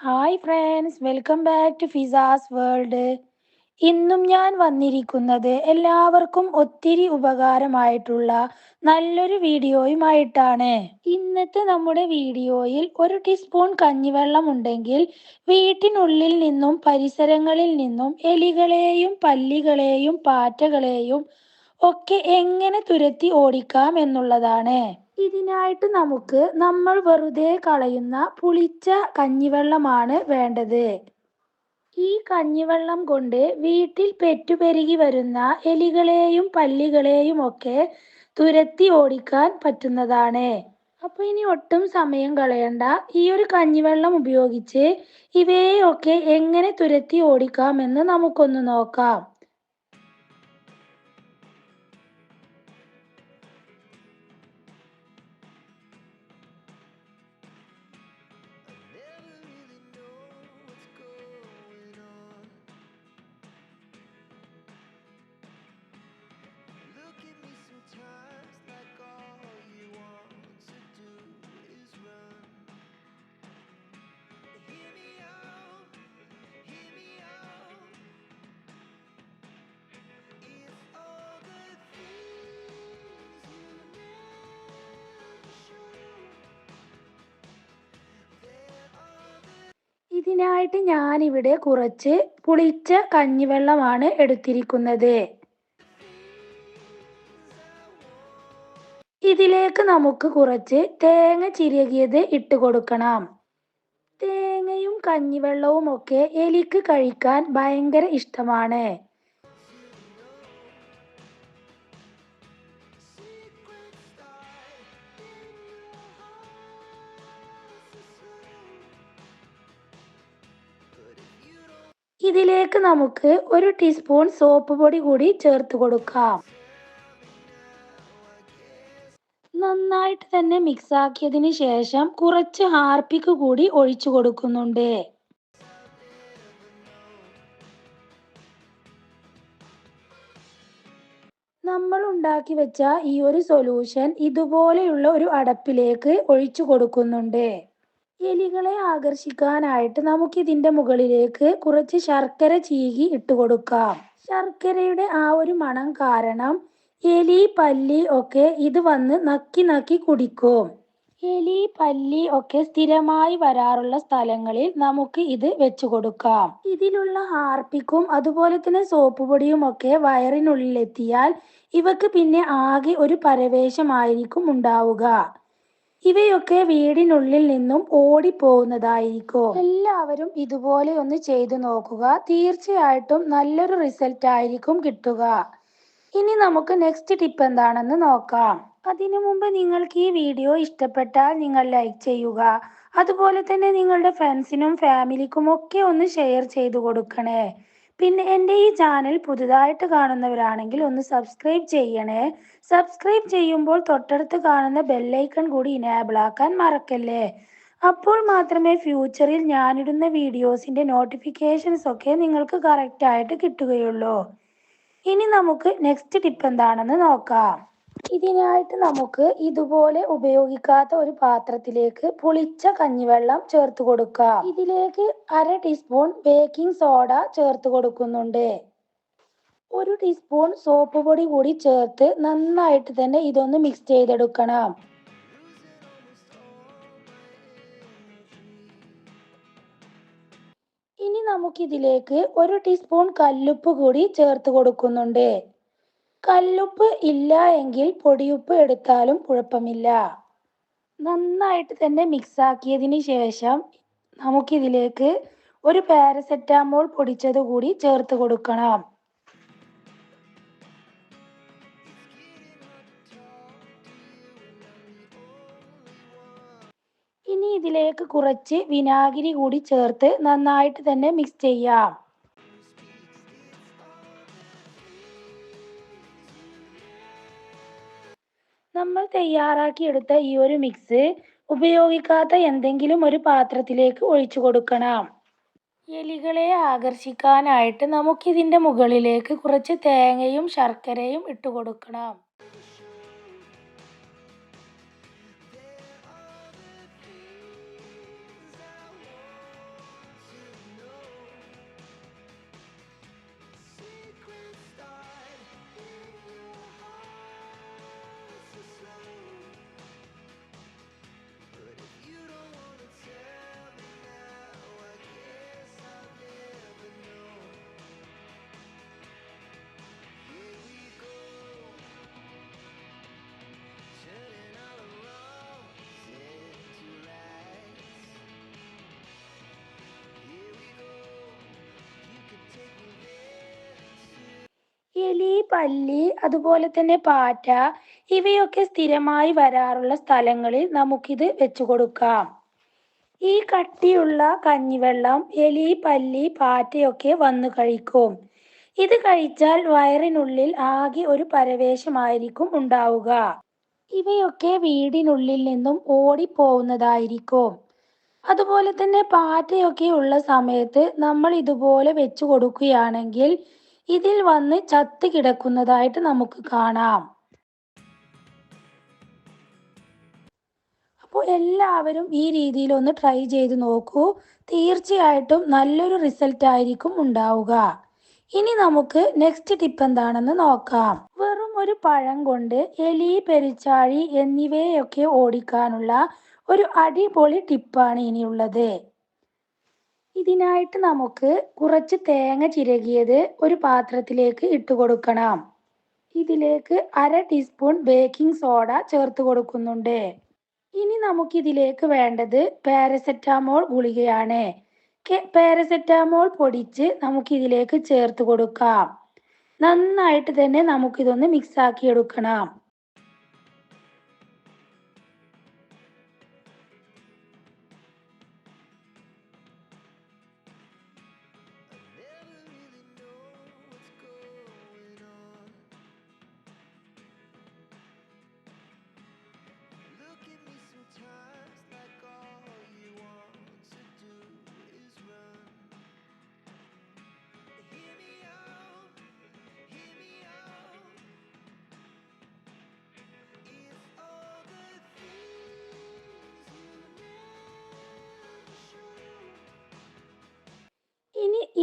Hi friends welcome back to Fiza's world ഇന്നും ഞാൻ വന്നിരിക്കുന്നത് എല്ലാവർക്കും ഒത്തിരി ഉപകാരമായിട്ടുള്ള നല്ലൊരു വീഡിയോയുമായിട്ടാണ്. ഇന്നത്തെ നമ്മുടെ വീഡിയോയിൽ ഒരു ടീസ്പൂൺ കഞ്ഞിവെള്ളം ഉണ്ടെങ്കിൽ വീട്ടിനുള്ളിൽ നിന്നും പരിസരങ്ങളിൽ നിന്നും എലികളെയും പല്ലികളെയും പാറ്റകളെയും ഒക്കെ എങ്ങനെ തുരത്തി ഓടിക്കാം എന്നുള്ളതാണ്. ഇതിനായിട്ട് നമുക്ക് നമ്മൾ വെറുതെ കളയുന്ന പുളിച്ച കഞ്ഞിവെള്ളമാണ് വേണ്ടത്. ഈ കഞ്ഞിവെള്ളം കൊണ്ട് വീട്ടിൽ പെറ്റുപെരുകി വരുന്ന എലികളെയും പല്ലികളെയും ഒക്കെ തുരത്തി ഓടിക്കാൻ പറ്റുന്നതാണ്. അപ്പോൾ ഇനി ഒട്ടും സമയം കളയണ്ട. ഈ ഒരു കഞ്ഞിവെള്ളം ഉപയോഗിച്ച് ഇവയെയൊക്കെ എങ്ങനെ തുരത്തി ഓടിക്കാമെന്ന് നമുക്കൊന്ന് നോക്കാം. ഇതിനായിട്ട് ഞാനിവിടെ കുറച്ച് പുളിച്ച കഞ്ഞിവെള്ളമാണ് എടുത്തിരിക്കുന്നത്. ഇതിലേക്ക് നമുക്ക് കുറച്ച് തേങ്ങ ചിരകിയത് ഇട്ട് കൊടുക്കണം. തേങ്ങയും കഞ്ഞിവെള്ളവും ഒക്കെ എലിക്ക് കഴിക്കാൻ ഭയങ്കര ഇഷ്ടമാണ്. ഇതിലേക്ക് നമുക്ക് ഒരു ടീസ്പൂൺ സോപ്പ് പൊടി കൂടി ചേർത്ത് കൊടുക്കാം. നന്നായിട്ട് തന്നെ മിക്സ് ആക്കിയതിന് ശേഷം കുറച്ച് ഹാർപ്പിക്ക് കൂടി ഒഴിച്ചു കൊടുക്കുന്നുണ്ട്. നമ്മൾ ഉണ്ടാക്കി വെച്ച ഈ ഒരു സൊല്യൂഷൻ ഇതുപോലെയുള്ള ഒരു അടപ്പിലേക്ക് ഒഴിച്ചു കൊടുക്കുന്നുണ്ട്. എലികളെ ആകർഷിക്കാനായിട്ട് നമുക്ക് ഇതിന്റെ മുകളിലേക്ക് കുറച്ച് ശർക്കര ചീകി ഇട്ട് കൊടുക്കാം. ശർക്കരയുടെ ആ ഒരു മണം കാരണം എലി പല്ലി ഒക്കെ ഇത് വന്ന് നക്കി നക്കി കുടിക്കും. എലി പല്ലി ഒക്കെ സ്ഥിരമായി വരാറുള്ള സ്ഥലങ്ങളിൽ നമുക്ക് ഇത് വെച്ചു കൊടുക്കാം. ഇതിലുള്ള ഹാർപ്പിക്കും അതുപോലെ തന്നെ സോപ്പ് പൊടിയും ഒക്കെ വയറിനുള്ളിലെത്തിയാൽ ഇവക്ക് പിന്നെ ആകെ ഒരു പരവേശമായിരിക്കും ഉണ്ടാവുക. ഇവയൊക്കെ വീടിനുള്ളിൽ നിന്നും ഓടിപ്പോകുന്നതായിരിക്കും? എല്ലാവരും ഇതുപോലെ ഒന്ന് ചെയ്തു നോക്കുക. തീർച്ചയായിട്ടും നല്ലൊരു റിസൾട്ട് ആയിരിക്കും കിട്ടുക. ഇനി നമുക്ക് നെക്സ്റ്റ് ടിപ്പ് എന്താണെന്ന് നോക്കാം. അതിനു മുമ്പ് നിങ്ങൾക്ക് ഈ വീഡിയോ ഇഷ്ടപ്പെട്ടാൽ നിങ്ങൾ ലൈക്ക് ചെയ്യുക. അതുപോലെ തന്നെ നിങ്ങളുടെ ഫ്രണ്ട്സിനും ഫാമിലിക്കും ഒക്കെ ഒന്ന് ഷെയർ ചെയ്തു കൊടുക്കണേ. പിന്നെ എന്റെ ഈ ചാനൽ പുതുതായിട്ട് കാണുന്നവരാണെങ്കിൽ ഒന്ന് സബ്സ്ക്രൈബ് ചെയ്യണേ. സബ്സ്ക്രൈബ് ചെയ്യുമ്പോൾ തൊട്ടടുത്ത് കാണുന്ന ബെല്ലൈക്കൺ കൂടി ഇനേബിൾ ആക്കാൻ മറക്കല്ലേ? അപ്പോൾ മാത്രമേ ഫ്യൂച്ചറിൽ ഞാനിടുന്ന വീഡിയോസിന്റെ നോട്ടിഫിക്കേഷൻസ് ഒക്കെ നിങ്ങൾക്ക് കറക്റ്റായിട്ട് കിട്ടുകയുള്ളൂ. ഇനി നമുക്ക് നെക്സ്റ്റ് ടിപ്പ് എന്താണെന്ന് നോക്കാം. ഇതിനായിട്ട് നമുക്ക് ഇതുപോലെ ഉപയോഗിക്കാത്ത ഒരു പാത്രത്തിലേക്ക് പുളിച്ച കഞ്ഞിവെള്ളം ചേർത്ത് കൊടുക്കാം. ഇതിലേക്ക് അര ടീസ്പൂൺ ബേക്കിംഗ് സോഡ ചേർത്ത് കൊടുക്കുന്നുണ്ട്. ഒരു ടീസ്പൂൺ സോപ്പ് പൊടി കൂടി ചേർത്ത് നന്നായിട്ട് തന്നെ ഇതൊന്ന് മിക്സ് ചെയ്തെടുക്കണം. ഇനി നമുക്കിതിലേക്ക് ഒരു ടീസ്പൂൺ കല്ലുപ്പ് കൂടി ചേർത്ത് കൊടുക്കുന്നുണ്ട്. കല്ലുപ്പ് ഇല്ല എങ്കിൽ പൊടിയുപ്പ് എടുത്താലും കുഴപ്പമില്ല. നന്നായിട്ട് തന്നെ മിക്സ് ആക്കിയതിന് ശേഷം നമുക്കിതിലേക്ക് ഒരു പാരസെറ്റാമോൾ പൊടിച്ചത് കൂടി ചേർത്ത് കൊടുക്കണം. ഇനി ഇതിലേക്ക് കുറച്ച് വിനാഗിരി കൂടി ചേർത്ത് നന്നായിട്ട് തന്നെ മിക്സ് ചെയ്യാം. നമ്മൾ തയ്യാറാക്കി തയ്യാറാക്കിയെടുത്ത ഈ ഒരു മിക്സ് ഉപയോഗിക്കാത്ത എന്തെങ്കിലും ഒരു പാത്രത്തിലേക്ക് ഒഴിച്ചു കൊടുക്കണം. എലികളെ ആകർഷിക്കാനായിട്ട് നമുക്കിതിന്റെ മുകളിലേക്ക് കുറച്ച് തേങ്ങയും ശർക്കരയും ഇട്ട് കൊടുക്കണം. എലി പല്ലി അതുപോലെ തന്നെ പാറ്റ ഇവയൊക്കെ സ്ഥിരമായി വരാറുള്ള സ്ഥലങ്ങളിൽ നമുക്കിത് വെച്ചു കൊടുക്കാം. ഈ കട്ടിയുള്ള കഞ്ഞിവെള്ളം എലി പല്ലി പാറ്റയൊക്കെ വന്നു കഴിക്കും. ഇത് കഴിച്ചാൽ വയറിനുള്ളിൽ ആകെ ഒരു പരവേശമായിരിക്കും ഉണ്ടാവുക. ഇവയൊക്കെ വീടിനുള്ളിൽ നിന്നും ഓടിപ്പോകുന്നതായിരിക്കും അതുപോലെ തന്നെ പാറ്റയൊക്കെ ഉള്ള സമയത്ത് നമ്മൾ ഇതുപോലെ വെച്ചു കൊടുക്കുകയാണെങ്കിൽ ഇതിൽ വന്ന് ചത്ത് കിടക്കുന്നതായിട്ട് നമുക്ക് കാണാം. അപ്പോൾ എല്ലാവരും ഈ രീതിയിൽ ഒന്ന് ട്രൈ ചെയ്ത് നോക്കൂ. തീർച്ചയായിട്ടും നല്ലൊരു റിസൾട്ട് ആയിരിക്കും ഉണ്ടാവുക. ഇനി നമുക്ക് നെക്സ്റ്റ് ടിപ്പ് എന്താണെന്ന് നോക്കാം. വെറും ഒരു പഴം കൊണ്ട് എലി പെരിച്ചാഴി എന്നിവയൊക്കെ ഓടിക്കാനുള്ള ഒരു അടിപൊളി ടിപ്പാണ് ഇനിയുള്ളത്. ഇതിനായിട്ട് നമുക്ക് കുറച്ച് തേങ്ങ ചിരകിയത് ഒരു പാത്രത്തിലേക്ക് ഇട്ട് കൊടുക്കണം. ഇതിലേക്ക് അര ടീസ്പൂൺ ബേക്കിംഗ് സോഡ ചേർത്ത് കൊടുക്കുന്നുണ്ട്. ഇനി നമുക്കിതിലേക്ക് വേണ്ടത് പാരസെറ്റാമോൾ ഗുളികയാണ്. പാരസെറ്റാമോൾ പൊടിച്ച് നമുക്കിതിലേക്ക് ചേർത്ത് കൊടുക്കാം. നന്നായിട്ട് തന്നെ നമുക്കിതൊന്ന് മിക്സ് ആക്കി എടുക്കണം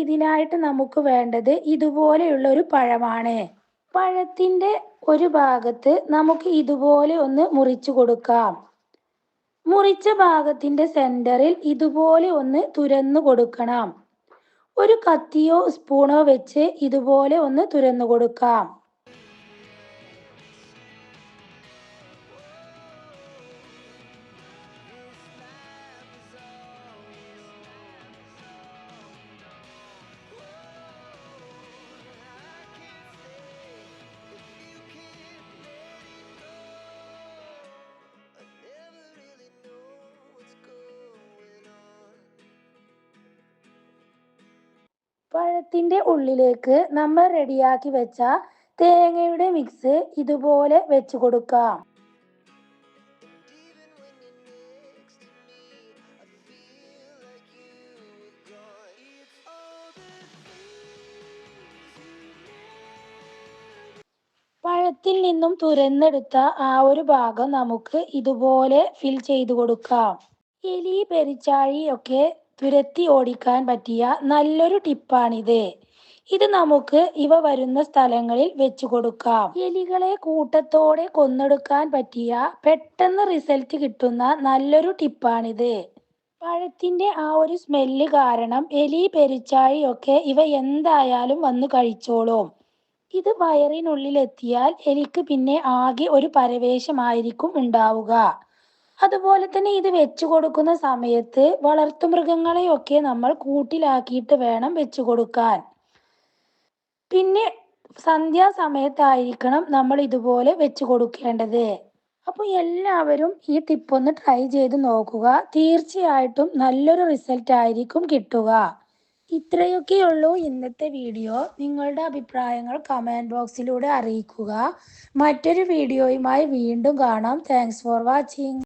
ഇതിനായിട്ട് നമുക്ക് വേണ്ടത് ഇതുപോലെയുള്ള ഒരു പഴമാണ്. പഴത്തിന്റെ ഒരു ഭാഗത്ത് നമുക്ക് ഇതുപോലെ ഒന്ന് മുറിച്ചു കൊടുക്കാം. മുറിച്ച ഭാഗത്തിന്റെ സെന്ററിൽ ഇതുപോലെ ഒന്ന് തുരന്നു കൊടുക്കണം. ഒരു കത്തിയോ സ്പൂണോ വെച്ച് ഇതുപോലെ ഒന്ന് തുരന്നു കൊടുക്കാം. പഴത്തിന്റെ ഉള്ളിലേക്ക് നമ്മൾ റെഡിയാക്കി വെച്ച തേങ്ങയുടെ മിക്സ് ഇതുപോലെ വെച്ച് കൊടുക്കാം. പഴത്തിൽ നിന്നും തുരന്നെടുത്ത ആ ഒരു ഭാഗം നമുക്ക് ഇതുപോലെ ഫിൽ ചെയ്ത് കൊടുക്കാം. എലി പെരിച്ചാഴി ഒക്കെ തുരത്തി ഓടിക്കാൻ പറ്റിയ നല്ലൊരു ടിപ്പാണിത്. ഇത് നമുക്ക് ഇവ വരുന്ന സ്ഥലങ്ങളിൽ വെച്ചു കൊടുക്കാം. എലികളെ കൂട്ടത്തോടെ കൊന്നെടുക്കാൻ പറ്റിയ പെട്ടെന്ന് റിസൾട്ട് കിട്ടുന്ന നല്ലൊരു ടിപ്പാണിത്. പഴത്തിന്റെ ആ ഒരു സ്മെല്ല് കാരണം എലി പെരിച്ചാഴി ഒക്കെ ഇവ എന്തായാലും വന്ന് കഴിച്ചോളും. ഇത് വയറിനുള്ളിലെത്തിയാൽ എലിക്ക് പിന്നെ ആകെ ഒരു പരവേശമായിരിക്കും ഉണ്ടാവുക. അതുപോലെ തന്നെ ഇത് വെച്ചു കൊടുക്കുന്ന സമയത്ത് വളർത്തുമൃഗങ്ങളെയൊക്കെ നമ്മൾ കൂട്ടിലാക്കിയിട്ട് വേണം വെച്ചു കൊടുക്കാൻ. പിന്നെ സന്ധ്യാസമയത്തായിരിക്കണം നമ്മൾ ഇതുപോലെ വെച്ചു കൊടുക്കേണ്ടത്. അപ്പോൾ എല്ലാവരും ഈ ടിപ്പ് ഒന്ന് ട്രൈ ചെയ്ത് നോക്കുക. തീർച്ചയായിട്ടും നല്ലൊരു റിസൾട്ട് ആയിരിക്കും കിട്ടുക. ഇത്രയൊക്കെയുള്ളൂ ഇന്നത്തെ വീഡിയോ നിങ്ങളുടെ അഭിപ്രായങ്ങൾ കമന്റ് ബോക്സിലൂടെ അറിയിക്കുക. മറ്റൊരു വീഡിയോയുമായി വീണ്ടും കാണാം. Thanks for watching